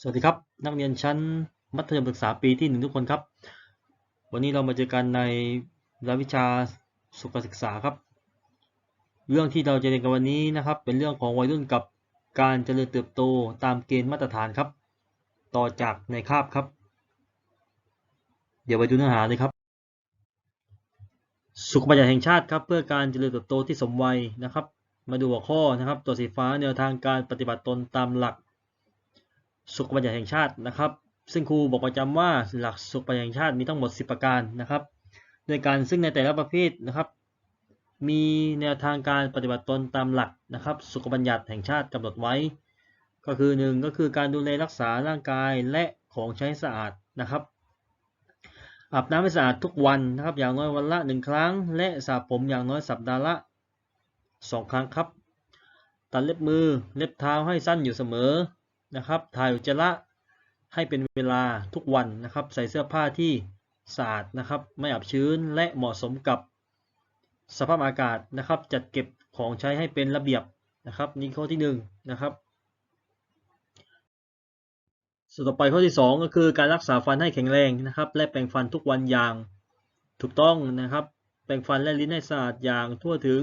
สวัสดีครับ นักเรียนชั้นมัธยมศึกษาปีที่หนึ่งทุกคนครับ วันนี้เรามาเจอกันในรายวิชาสุขศึกษาครับ เรื่องที่เราจะเรียนกันวันนี้นะครับ เป็นเรื่องของวัยรุ่นกับการเจริญเติบโตตามเกณฑ์มาตรฐานครับ ต่อจากในคาบครับ เดี๋ยวไปดูเนื้อหาเลยครับ สุขบัญญัติแห่งชาติครับ เพื่อการเจริญเติบโตที่สมวัยนะครับ มาดูหัวข้อนะครับ ตัวสีฟ้าแนวทางการปฏิบัติตนตามหลัก สุขบัญญัติแห่งชาตินะครับ ซึ่งครูบอกประจำว่าหลักสุขบัญญัติแห่งชาติมีทั้งหมด 10 ประการนะครับโดยการซึ่งในแต่ละประเภทนะครับ มีแนวทางการปฏิบัติตนตามหลักนะครับ สุขบัญญัติแห่งชาติกำหนดไว้ ก็คือ 1 ก็คือการดูแลรักษาร่างกายและของใช้สะอาดนะครับอาบน้ำให้สะอาดทุกวันนะครับ อย่างน้อยวันละ1ครั้ง และสระผมอย่างน้อยสัปดาห์ละ 2 ครั้งครับ ตัดเล็บมือเล็บเท้าให้สั้นอยู่เสมอ นะครับ ถ่ายอุจจาระให้เป็นเวลาทุกวันนะครับ ใส่เสื้อผ้าที่สะอาดนะครับ ไม่อับชื้นและเหมาะสมกับสภาพอากาศนะครับ จัดเก็บของใช้ให้เป็นระเบียบนะครับ นี่ข้อที่1นงนะครับส่วนต่อไปข้อที่ 2 ก็คือการรักษาฟันให้แข็งแรงนะครับ และแปรงฟันทุกวันอย่างถูกต้องนะครับ แปรงฟันและลิ้นให้สะอาดอย่างทั่วถึง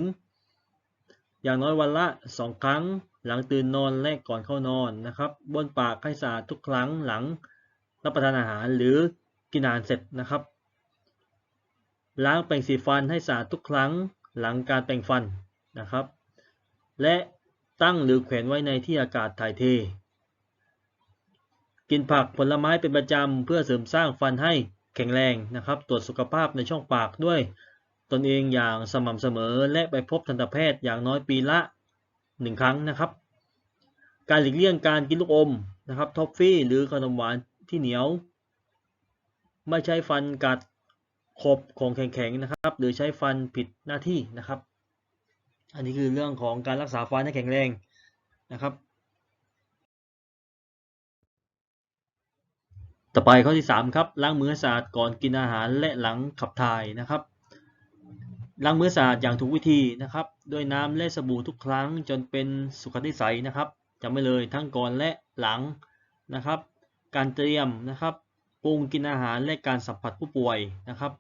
อย่างน้อยวันละ 2 ครั้ง หลังตื่นนอนและก่อนเข้านอนนะครับบ้วนปากให้สะอาดทุกครั้งหลังรับประทานอาหารหรือกินอาหารเสร็จนะครับ ล้างแปรงสีฟันให้สะอาดทุกครั้งหลังการแปรงฟันนะครับ และตั้งหรือแขวนไว้ในที่อากาศถ่ายเท กินผักผลไม้เป็นประจำเพื่อเสริมสร้างฟันให้แข็งแรงนะครับ ตรวจสุขภาพในช่องปากด้วย ตนเองอย่างสม่ำเสมอและไปพบทันตแพทย์อย่างน้อยปีละ 1ครั้งนะครับ การหลีกเลี่ยงการกินลูกอมนะครับท็อฟฟี่หรือขนมหวานที่เหนียว ไม่ใช้ฟันกัดขบของแข็งๆนะครับ หรือใช้ฟันผิดหน้าที่นะครับ อันนี้คือเรื่องของการรักษาฟันให้แข็งแรงนะครับ ต่อไปข้อที่ 3 ครับล้างมือให้สะอาดก่อนกินอาหารและหลังขับถ่ายนะครับ ล้างมือสะอาดอย่างถูกวิธีนะครับด้วยน้ำและสบู่ทุกครั้งจนเป็นสุขนิสัยนะครับจำไว้เลยทั้งก่อนและหลังนะครับ การเตรียมนะครับปรุงกินอาหารและการสัมผัสผู้ป่วยนะครับ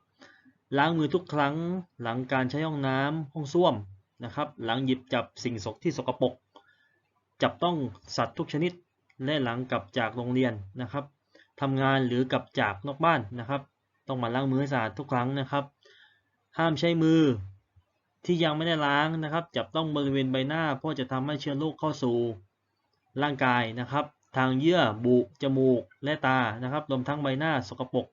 ล้างมือทุกครั้งหลังการใช้ห้องน้ำห้องส้วมนะครับ หลังหยิบจับสิ่งสกที่สกปรกจับต้องสัตว์ทุกชนิดและหลังกลับจากโรงเรียนนะครับทำงานหรือกลับจากนอกบ้านนะครับ ต้องมาล้างมือให้สะอาดทุกครั้งนะครับ ห้ามใช้มือ ที่ยังไม่ได้ล้างนะครับ จับต้องบริเวณใบหน้า เพราะจะทำให้เชื้อโรคเข้าสู่ร่างกายนะครับ ทางเยื่อบุจมูกและตานะครับรวมทั้งใบหน้าสกปรก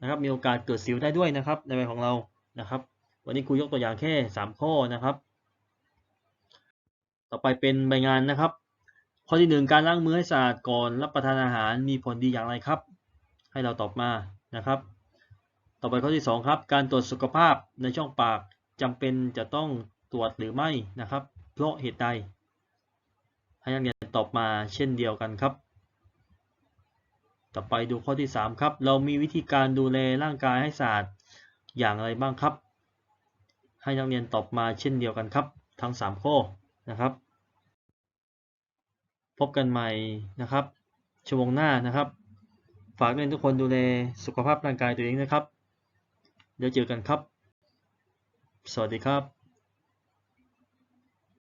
นะครับ มีโอกาสเกิดสิวได้ด้วยนะครับ ในใบของเรานะครับ วันนี้ครูยกตัวอย่างแค่ 3 ข้อนะครับ ต่อไปเป็นใบงานนะครับ ข้อที่ 1 การล้างมือให้สะอาดก่อนรับประทานอาหารมีผลดีอย่างไรครับ ให้เราตอบมานะครับ ต่อไปข้อที่ 2 ครับ การตรวจสุขภาพในช่องปากจำเป็นจะต้องตรวจหรือไม่นะครับ เพราะเหตุใด ให้นักเรียนตอบมาเช่นเดียวกันครับ ต่อไปดูข้อที่ 3 ครับ เรามีวิธีการดูแลร่างกายให้สะอาดอย่างไรบ้างครับ ให้นักเรียนตอบมาเช่นเดียวกันครับ ทั้ง 3 ข้อนะครับ พบกันใหม่นะครับชั่วโมงหน้านะครับ ฝากนักเรียนทุกคนดูแลสุขภาพร่างกายตัวเองนะครับ เดี๋ยวเจอกันครับ สวัสดีครับ